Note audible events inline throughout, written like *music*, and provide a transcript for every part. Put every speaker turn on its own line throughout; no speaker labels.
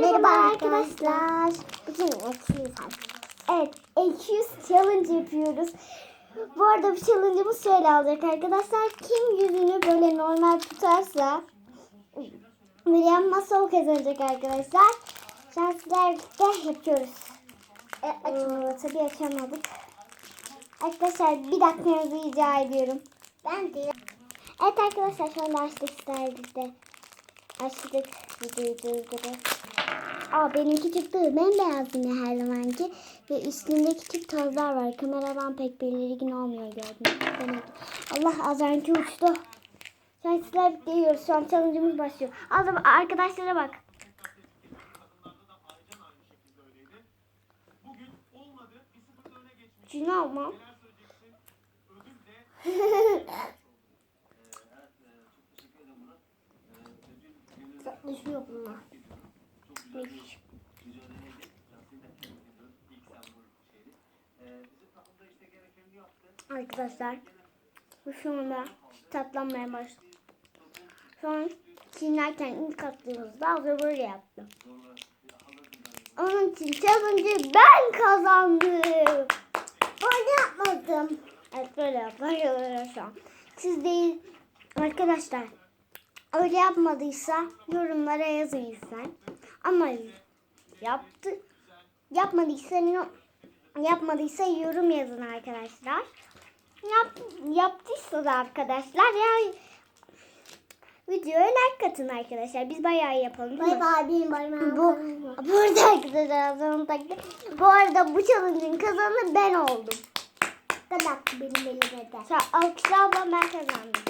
Merhaba arkadaşlar. Bugün ekşiyiz. Evet, ekşiyiz challenge yapıyoruz. Bu arada bu challenge'ımız şöyle olacak arkadaşlar. Kim yüzünü böyle normal tutarsa Meryem Masal kazanacak arkadaşlar. Şanslar de yapıyoruz. E, ee, tabii açamadık. Arkadaşlar bir dakikanızı rica ediyorum. Ben de. Evet arkadaşlar anda açtık isterdik de. Açtık videoyu durdurup. Aa benimki çıktı. Bembeyaz yine her zamanki. Ve üstünde küçük tozlar var. Kameradan pek belirgin olmuyor gördüm. Demek. Allah az önce uçtu. Şu an sizler diyoruz. Şu an challenge'ımız başlıyor. Az arkadaşlara bak. Cino mu? *laughs* Düşüyor bunlar. Arkadaşlar şu anda tatlanmaya başladı. Şu an çiğnerken ilk attığımızda az böyle yaptım. Onun için challenge'ı ben kazandım. Ben yapmadım. Evet böyle yapıyor şu an. Siz değil arkadaşlar. Öyle yapmadıysa yorumlara yazın lütfen. Ama yaptı yapmadıysa yapmadıysa yorum yazın arkadaşlar. Yap, yaptıysa da arkadaşlar ya videoya like atın arkadaşlar. Biz bayağı yapalım.
Bay bay benim bayım.
Bu burada arkadaşlar. Bu arada bu challenge'ın kazananı ben oldum.
kadar benim elime de.
Sa- Alkışlar ben kazandım.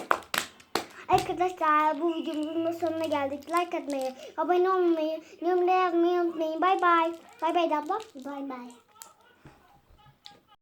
Arkadaşlar bu videomuzun sonuna geldik. Like atmayı, abone olmayı, yorumlara yazmayı unutmayın. Bay bay. Bay bay da ablam.
Bay bay.